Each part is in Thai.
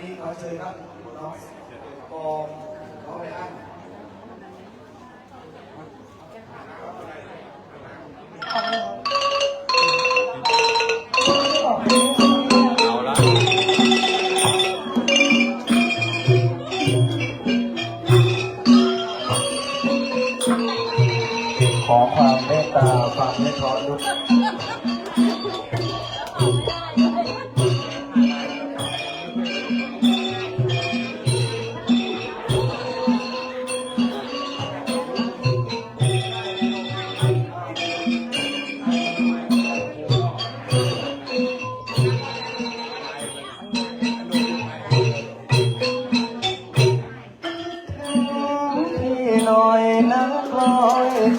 นี้ขอเชิญครับน้องกองน้องไรอันเอาละขอความเมตตาความเมตตาด้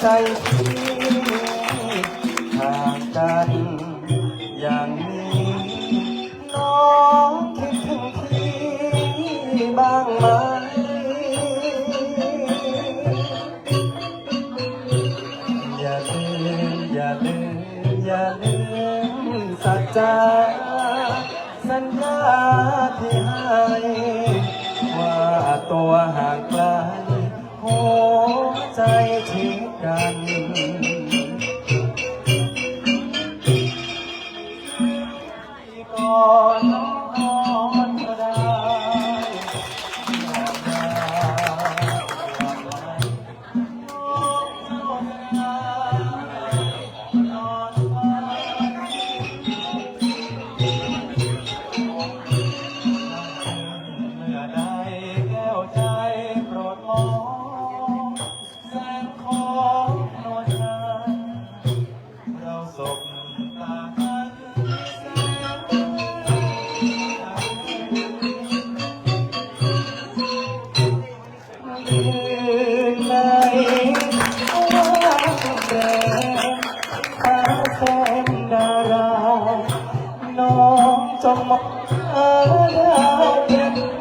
ใจพี่ห่างกันอย่างนี้น้องคิดถึงพี่บ้างไหมอย่าลืมอย่าลืมอย่าลืมสัจจาสัญญาที่ให้ว่าตัวห่างไกลหัวใจ กันก่อน นแสงคืนไหนว่าแสงหาแสงดาราน้องจงมองหาดาวเด่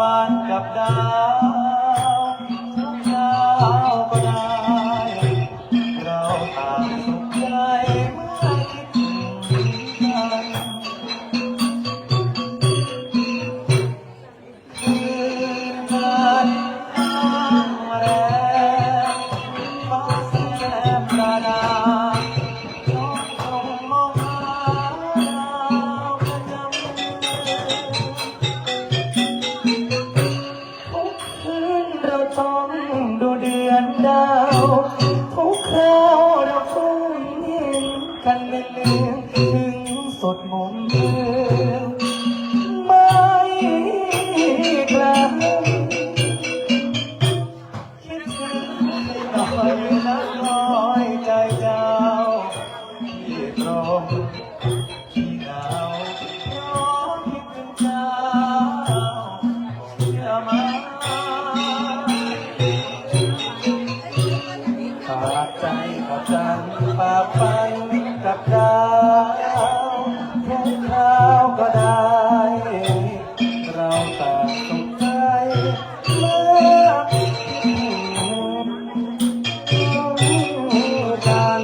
บ้านกับดาว ดมุมเมืองไม่กลับคิดถึงให้หน่อยนะน้อยใจเจ้าที่ตรงที่เหงาเพราะคิดถึงเจ้าเชื่อไหมฝากใจกับจันทร์ฝากฝันกับดา ทุกคราก็ได้ เราต่างสุขใจเมื่อคิดถึงกัน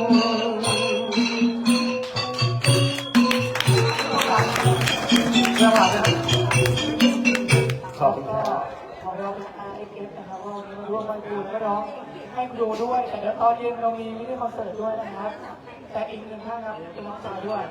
ขอบคุณครับ ของเราเป็น R F F นะครับว่าวันนี้มาร่วมวันดูก็ร้องให้ดูด้วยแต่เดี๋ยวตอนเย็นเรามีมินิคอนเสิร์ตด้วยนะครับ แต่อีกหนึ่งท่านครับเป็นน้องสาวด้วย